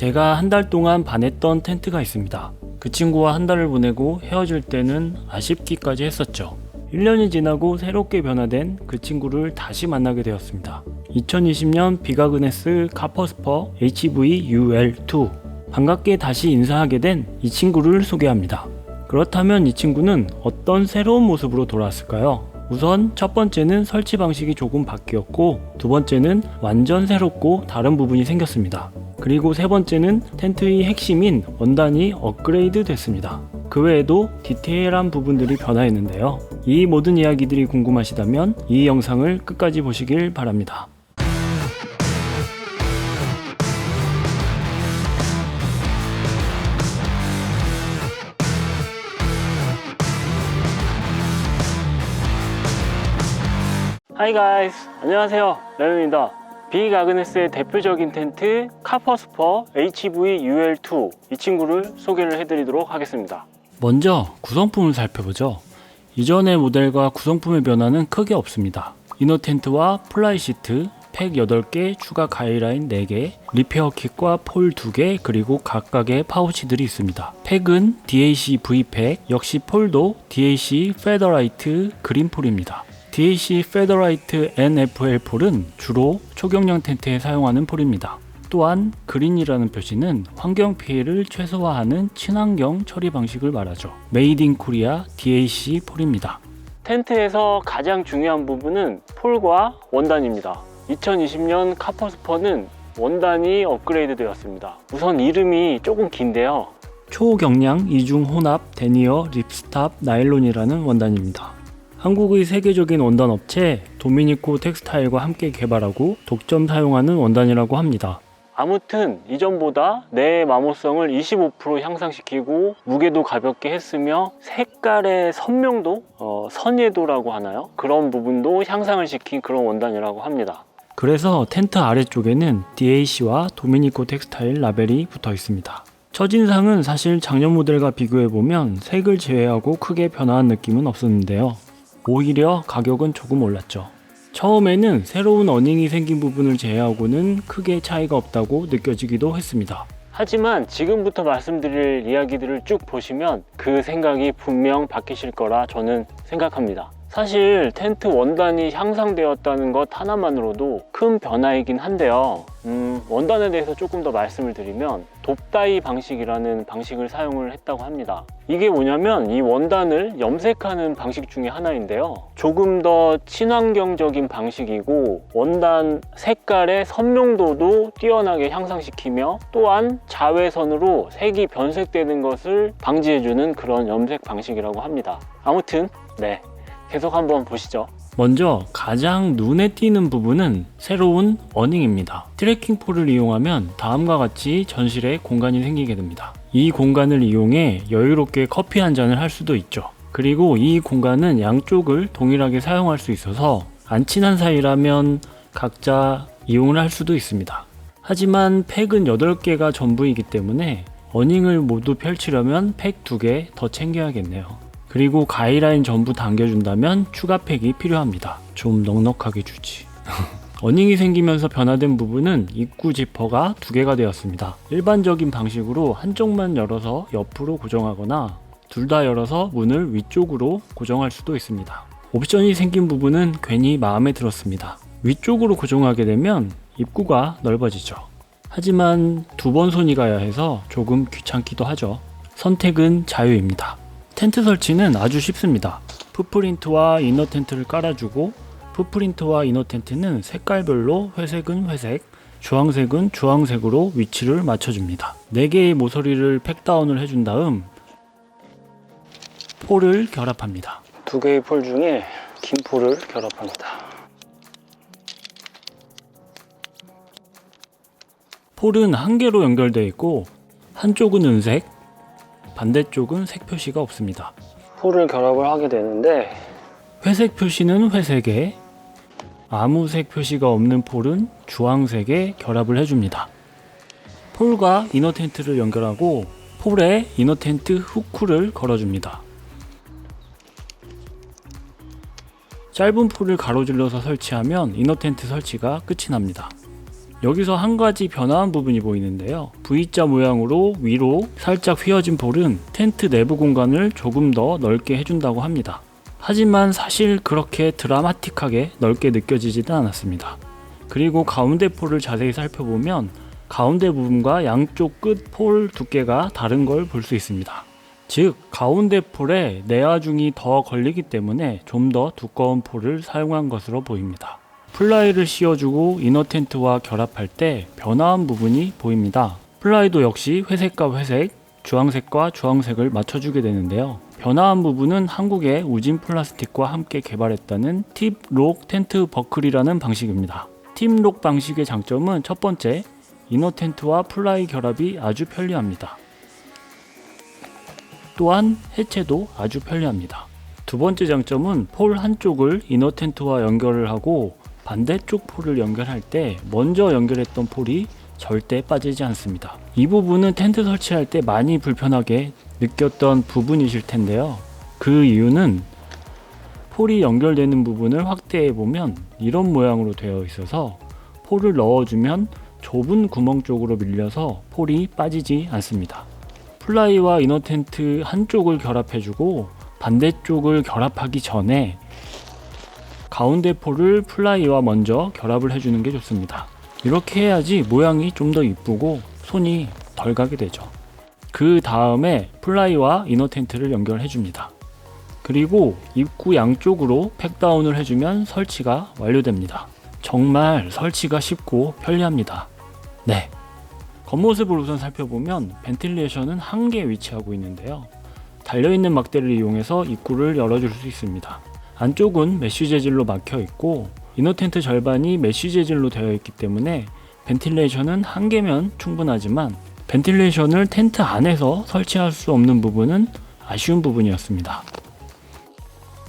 제가 한 달 동안 반했던 텐트가 있습니다. 그 친구와 한 달을 보내고 헤어질 때는 아쉽기까지 했었죠. 1년이 지나고 새롭게 변화된 그 친구를 다시 만나게 되었습니다. 2020년 비가그네스 카퍼스퍼 HV-UL2 반갑게 다시 인사하게 된 이 친구를 소개합니다. 그렇다면 이 친구는 어떤 새로운 모습으로 돌아왔을까요? 우선 첫 번째는 설치 방식이 조금 바뀌었고 두 번째는 완전 새롭고 다른 부분이 생겼습니다. 그리고 세 번째는 텐트의 핵심인 원단이 업그레이드 됐습니다. 그 외에도 디테일한 부분들이 변화했는데요. 이 모든 이야기들이 궁금하시다면 이 영상을 끝까지 보시길 바랍니다. 하이 가이스 안녕하세요 레논입니다 비가그네스의 대표적인 텐트 카퍼스퍼 HV-UL2 이 친구를 소개를 해드리도록 하겠습니다 먼저 구성품을 살펴보죠 이전의 모델과 구성품의 변화는 크게 없습니다 이너 텐트와 플라이 시트 팩 8개, 추가 가이라인 4개, 리페어 킷과 폴 2개, 그리고 각각의 파우치들이 있습니다. 팩은 DAC V팩, 역시 폴도 DAC 페더라이트 그린폴입니다. DAC 페더라이트 NFL 폴은 주로 초경량 텐트에 사용하는 폴입니다. 또한 그린이라는 표시는 환경 피해를 최소화하는 친환경 처리 방식을 말하죠. 메이드 인 코리아 DAC 폴입니다. 텐트에서 가장 중요한 부분은 폴과 원단입니다. 2020년 카퍼스퍼는 원단이 업그레이드 되었습니다. 우선 이름이 조금 긴데요. 초경량 이중 혼합 데니어 립스탑 나일론이라는 원단입니다. 한국의 세계적인 원단 업체 도미니코 텍스타일과 함께 개발하고 독점 사용하는 원단이라고 합니다. 아무튼 이전보다 내 마모성을 25% 향상시키고 무게도 가볍게 했으며 색깔의 선명도, 어, 선예도라고 하나요? 그런 부분도 향상을 시킨 그런 원단이라고 합니다. 그래서 텐트 아래쪽에는 DAC와 도미니코 텍스타일 라벨이 붙어 있습니다. 첫인상은 사실 작년 모델과 비교해보면 색을 제외하고 크게 변화한 느낌은 없었는데요. 오히려 가격은 조금 올랐죠. 처음에는 새로운 어닝이 생긴 부분을 제외하고는 크게 차이가 없다고 느껴지기도 했습니다. 하지만 지금부터 말씀드릴 이야기들을 쭉 보시면 그 생각이 분명 바뀌실 거라 저는 생각합니다. 사실 텐트 원단이 향상되었다는 것 하나만으로도 큰 변화이긴 한데요. 음, 원단에 대해서 조금 더 말씀을 드리면 돕다이 방식이라는 방식을 사용을 했다고 합니다. 이게 뭐냐면 이 원단을 염색하는 방식 중에 하나인데요. 조금 더 친환경적인 방식이고 원단 색깔의 선명도도 뛰어나게 향상시키며 또한 자외선으로 색이 변색되는 것을 방지해주는 그런 염색 방식이라고 합니다. 아무튼 네 계속 한번 보시죠. 먼저 가장 눈에 띄는 부분은 새로운 어닝입니다. 트래킹 폴을 이용하면 다음과 같이 전실에 공간이 생기게 됩니다. 이 공간을 이용해 여유롭게 커피 한 잔을 할 수도 있죠. 그리고 이 공간은 양쪽을 동일하게 사용할 수 있어서 안 친한 사이라면 각자 이용을 할 수도 있습니다. 하지만 팩은 8개가 전부이기 때문에 어닝을 모두 펼치려면 팩 2개 더 챙겨야겠네요. 그리고 가이라인 전부 당겨준다면 추가 팩이 필요합니다. 좀 넉넉하게 주지. 어닝이 생기면서 변화된 부분은 입구 지퍼가 두 개가 되었습니다. 일반적인 방식으로 한쪽만 열어서 옆으로 고정하거나 둘 다 열어서 문을 위쪽으로 고정할 수도 있습니다. 옵션이 생긴 부분은 괜히 마음에 들었습니다. 위쪽으로 고정하게 되면 입구가 넓어지죠. 하지만 두 번 손이 가야 해서 조금 귀찮기도 하죠. 선택은 자유입니다. 텐트 설치는 아주 쉽습니다. 풋프린트와 이너 텐트를 깔아주고 풋프린트와 이너 텐트는 색깔별로 회색은 회색, 주황색은 주황색으로 위치를 맞춰줍니다. 4개의 모서리를 팩다운을 해준 다음 폴을 결합합니다. 두 개의 폴 중에 긴 폴을 결합합니다. 폴은 한 개로 연결되어 있고 한쪽은 은색, 반대쪽은 색 표시가 없습니다. 폴을 결합을 하게 되는데 회색 표시는 회색에 아무 색 표시가 없는 폴은 주황색에 결합을 해줍니다. 폴과 이너 텐트를 연결하고 폴에 이너 텐트 후크를 걸어줍니다. 짧은 폴을 가로질러서 설치하면 이너 텐트 설치가 끝이 납니다. 여기서 한 가지 변화한 부분이 보이는데요. V자 모양으로 위로 살짝 휘어진 폴은 텐트 내부 공간을 조금 더 넓게 해준다고 합니다. 하지만 사실 그렇게 드라마틱하게 넓게 느껴지지는 않았습니다. 그리고 가운데 폴을 자세히 살펴보면 가운데 부분과 양쪽 끝 폴 두께가 다른 걸 볼 수 있습니다. 즉 가운데 폴에 내화중이 더 걸리기 때문에 좀 더 두꺼운 폴을 사용한 것으로 보입니다. 플라이를 씌워주고 이너 텐트와 결합할 때 변화한 부분이 보입니다. 플라이도 역시 회색과 회색, 주황색과 주황색을 맞춰주게 되는데요. 변화한 부분은 한국의 우진 플라스틱과 함께 개발했다는 팁록 텐트 버클이라는 방식입니다. 팁록 방식의 장점은 첫 번째, 이너 텐트와 플라이 결합이 아주 편리합니다. 또한 해체도 아주 편리합니다. 두 번째 장점은 폴 한쪽을 이너 텐트와 연결을 하고 반대쪽 폴을 연결할 때 먼저 연결했던 폴이 절대 빠지지 않습니다. 이 부분은 텐트 설치할 때 많이 불편하게 느꼈던 부분이실 텐데요. 그 이유는 폴이 연결되는 부분을 확대해 보면 이런 모양으로 되어 있어서 폴을 넣어주면 좁은 구멍 쪽으로 밀려서 폴이 빠지지 않습니다. 플라이와 이너 텐트 한쪽을 결합해주고 반대쪽을 결합하기 전에 가운데 폴을 플라이와 먼저 결합을 해주는 게 좋습니다. 이렇게 해야지 모양이 좀 더 이쁘고 손이 덜 가게 되죠. 그 다음에 플라이와 이너 텐트를 연결해 줍니다. 그리고 입구 양쪽으로 팩다운을 해주면 설치가 완료됩니다. 정말 설치가 쉽고 편리합니다. 네. 겉모습을 우선 살펴보면 벤틸레이션은 한 개 위치하고 있는데요. 달려있는 막대를 이용해서 입구를 열어줄 수 있습니다. 안쪽은 메쉬 재질로 막혀 있고 이너 텐트 절반이 메쉬 재질로 되어 있기 때문에 벤틸레이션은 한 개면 충분하지만 벤틸레이션을 텐트 안에서 설치할 수 없는 부분은 아쉬운 부분이었습니다.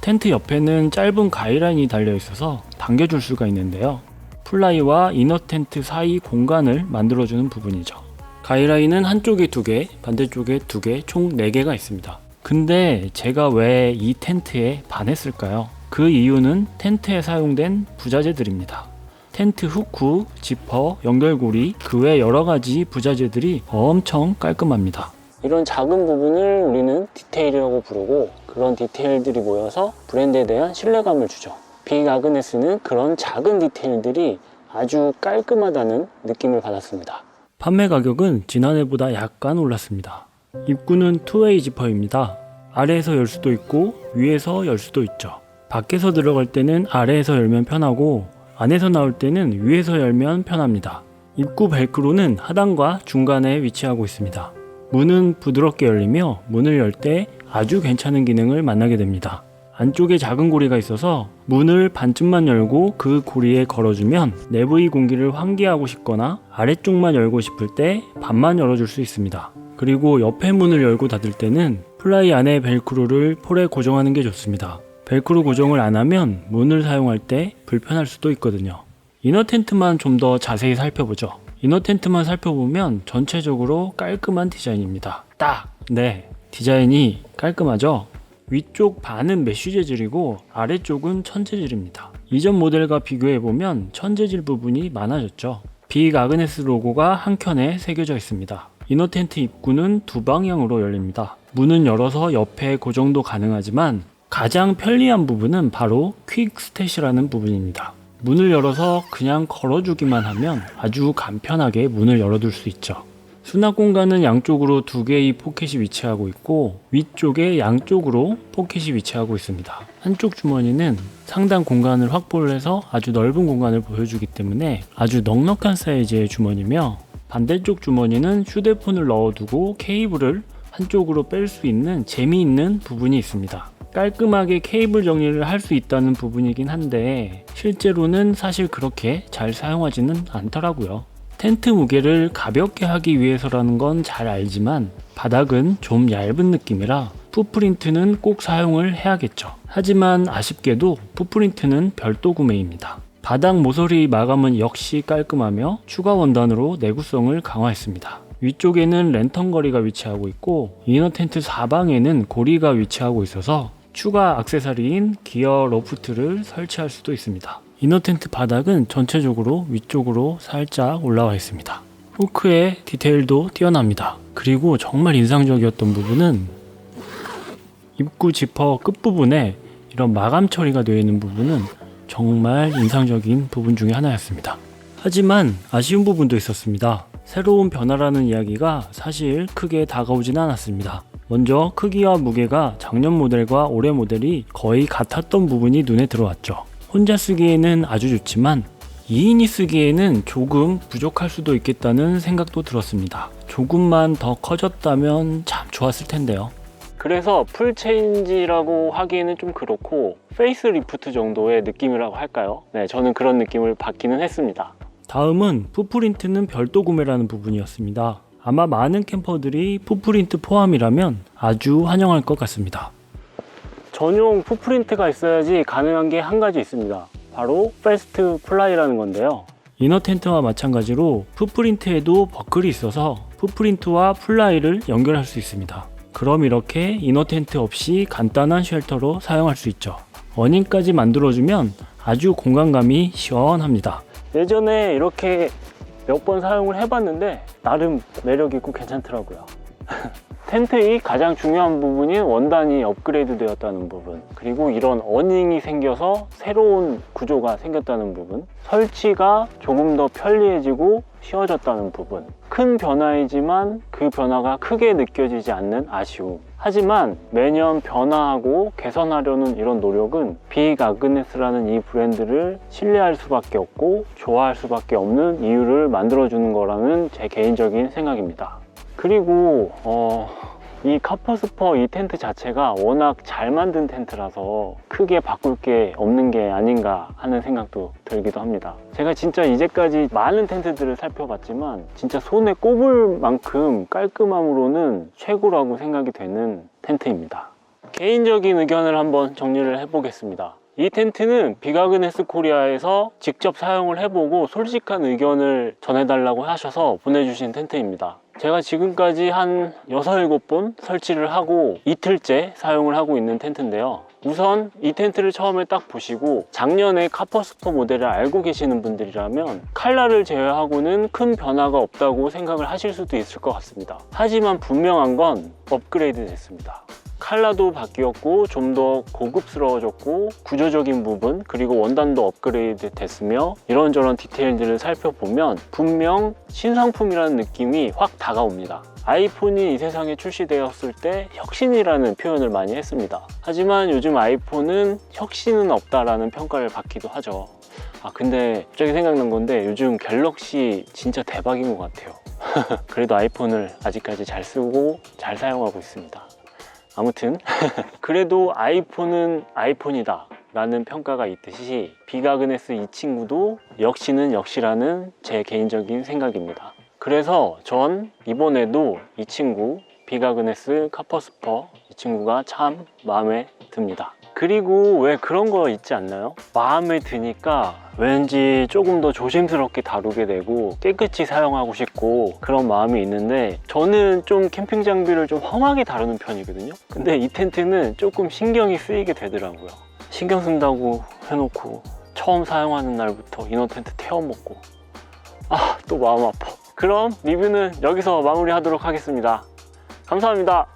텐트 옆에는 짧은 가이라인이 달려 있어서 당겨줄 수가 있는데요. 플라이와 이너 텐트 사이 공간을 만들어주는 부분이죠. 가이라인은 한쪽에 두 개, 반대쪽에 두 개, 총네 개가 있습니다. 근데 제가 왜 이 텐트에 반했을까요? 그 이유는 텐트에 사용된 부자재들입니다. 텐트 후크, 지퍼, 연결고리, 그 외 여러 가지 부자재들이 엄청 깔끔합니다. 이런 작은 부분을 우리는 디테일이라고 부르고 그런 디테일들이 모여서 브랜드에 대한 신뢰감을 주죠. 빅 아그네스는 그런 작은 디테일들이 아주 깔끔하다는 느낌을 받았습니다. 판매 가격은 지난해보다 약간 올랐습니다. 입구는 투웨이 지퍼입니다. 아래에서 열 수도 있고 위에서 열 수도 있죠. 밖에서 들어갈 때는 아래에서 열면 편하고 안에서 나올 때는 위에서 열면 편합니다. 입구 벨크로는 하단과 중간에 위치하고 있습니다. 문은 부드럽게 열리며 문을 열 때 아주 괜찮은 기능을 만나게 됩니다. 안쪽에 작은 고리가 있어서 문을 반쯤만 열고 그 고리에 걸어주면 내부의 공기를 환기하고 싶거나 아래쪽만 열고 싶을 때 반만 열어줄 수 있습니다. 그리고 옆에 문을 열고 닫을 때는 플라이 안에 벨크로를 폴에 고정하는 게 좋습니다. 벨크로 고정을 안 하면 문을 사용할 때 불편할 수도 있거든요. 이너 텐트만 좀 더 자세히 살펴보죠. 이너 텐트만 살펴보면 전체적으로 깔끔한 디자인입니다. 딱! 네. 디자인이 깔끔하죠? 위쪽 반은 메쉬 재질이고 아래쪽은 천재질입니다. 이전 모델과 비교해보면 천재질 부분이 많아졌죠. 빅 아그네스 로고가 한 켠에 새겨져 있습니다. 이너 텐트 입구는 두 방향으로 열립니다. 문은 열어서 옆에 고정도 가능하지만 가장 편리한 부분은 바로 퀵 스탯이라는 부분입니다. 문을 열어서 그냥 걸어주기만 하면 아주 간편하게 문을 열어둘 수 있죠. 수납 공간은 양쪽으로 두 개의 포켓이 위치하고 있고 위쪽에 양쪽으로 포켓이 위치하고 있습니다. 한쪽 주머니는 상당 공간을 확보를 해서 아주 넓은 공간을 보여주기 때문에 아주 넉넉한 사이즈의 주머니며 반대쪽 주머니는 휴대폰을 넣어두고 케이블을 한쪽으로 뺄 수 있는 재미있는 부분이 있습니다. 깔끔하게 케이블 정리를 할 수 있다는 부분이긴 한데 실제로는 사실 그렇게 잘 사용하지는 않더라고요. 텐트 무게를 가볍게 하기 위해서라는 건 잘 알지만 바닥은 좀 얇은 느낌이라 풋프린트는 꼭 사용을 해야겠죠. 하지만 아쉽게도 풋프린트는 별도 구매입니다. 바닥 모서리 마감은 역시 깔끔하며 추가 원단으로 내구성을 강화했습니다. 위쪽에는 랜턴 거리가 위치하고 있고 이너 텐트 사방에는 고리가 위치하고 있어서 추가 악세사리인 기어 로프트를 설치할 수도 있습니다. 이너 텐트 바닥은 전체적으로 위쪽으로 살짝 올라와 있습니다. 후크의 디테일도 뛰어납니다. 그리고 정말 인상적이었던 부분은 입구 지퍼 끝부분에 이런 마감 처리가 되어 있는 부분은 정말 인상적인 부분 중에 하나였습니다. 하지만 아쉬운 부분도 있었습니다. 새로운 변화라는 이야기가 사실 크게 다가오지는 않았습니다. 먼저 크기와 무게가 작년 모델과 올해 모델이 거의 같았던 부분이 눈에 들어왔죠. 혼자 쓰기에는 아주 좋지만 2인이 쓰기에는 조금 부족할 수도 있겠다는 생각도 들었습니다. 조금만 더 커졌다면 참 좋았을 텐데요. 그래서 풀 체인지라고 하기에는 좀 그렇고 페이스 리프트 정도의 느낌이라고 할까요? 네, 저는 그런 느낌을 받기는 했습니다. 다음은 푸프린트는 별도 구매라는 부분이었습니다. 아마 많은 캠퍼들이 푸프린트 포함이라면 아주 환영할 것 같습니다. 전용 푸프린트가 있어야지 가능한 게 한 가지 있습니다. 바로 패스트 플라이라는 건데요. 이너 텐트와 마찬가지로 푸프린트에도 버클이 있어서 푸프린트와 플라이를 연결할 수 있습니다. 그럼 이렇게 이너 텐트 없이 간단한 쉘터로 사용할 수 있죠. 어닝까지 만들어주면 아주 공간감이 시원합니다. 예전에 이렇게 몇 번 사용을 해봤는데 나름 매력 있고 괜찮더라고요. 텐트의 가장 중요한 부분인 원단이 업그레이드 되었다는 부분 그리고 이런 어닝이 생겨서 새로운 구조가 생겼다는 부분 설치가 조금 더 편리해지고 쉬워졌다는 부분 큰 변화이지만 그 변화가 크게 느껴지지 않는 아쉬움. 하지만 매년 변화하고 개선하려는 이런 노력은 빅 아그네스라는 이 브랜드를 신뢰할 수밖에 없고 좋아할 수밖에 없는 이유를 만들어주는 거라는 제 개인적인 생각입니다. 그리고 어, 이 카퍼스퍼 이 텐트 자체가 워낙 잘 만든 텐트라서 크게 바꿀 게 없는 게 아닌가 하는 생각도 들기도 합니다. 제가 진짜 이제까지 많은 텐트들을 살펴봤지만 진짜 손에 꼽을 만큼 깔끔함으로는 최고라고 생각이 되는 텐트입니다. 개인적인 의견을 한번 정리를 해보겠습니다. 이 텐트는 비가그네스 코리아에서 직접 사용을 해보고 솔직한 의견을 전해달라고 하셔서 보내주신 텐트입니다. 제가 지금까지 한 6, 7번 설치를 하고 이틀째 사용을 하고 있는 텐트인데요. 우선 이 텐트를 처음에 딱 보시고 작년에 카퍼스퍼 모델을 알고 계시는 분들이라면 칼라를 제외하고는 큰 변화가 없다고 생각을 하실 수도 있을 것 같습니다. 하지만 분명한 건 업그레이드 됐습니다. 칼라도 바뀌었고 좀 더 고급스러워졌고 구조적인 부분 그리고 원단도 업그레이드 됐으며 이런저런 디테일들을 살펴보면 분명 신상품이라는 느낌이 확 다가옵니다. 아이폰이 이 세상에 출시되었을 때 혁신이라는 표현을 많이 했습니다. 하지만 요즘 아이폰은 혁신은 없다라는 평가를 받기도 하죠. 아 근데 갑자기 생각난 건데 요즘 갤럭시 진짜 대박인 것 같아요. 그래도 아이폰을 아직까지 잘 쓰고 잘 사용하고 있습니다. 아무튼 그래도 아이폰은 아이폰이다 라는 평가가 있듯이 비가그네스 이 친구도 역시는 역시라는 제 개인적인 생각입니다 그래서 전 이번에도 이 친구 비가그네스 카퍼스퍼 이 친구가 참 마음에 듭니다 그리고 왜 그런 거 있지 않나요? 마음에 드니까 왠지 조금 더 조심스럽게 다루게 되고 깨끗이 사용하고 싶고 그런 마음이 있는데 저는 좀 캠핑 장비를 좀 험하게 다루는 편이거든요. 근데 이 텐트는 조금 신경이 쓰이게 되더라고요. 신경 쓴다고 해놓고 처음 사용하는 날부터 이너 텐트 태워먹고. 아 또 마음 아파. 그럼 리뷰는 여기서 마무리하도록 하겠습니다. 감사합니다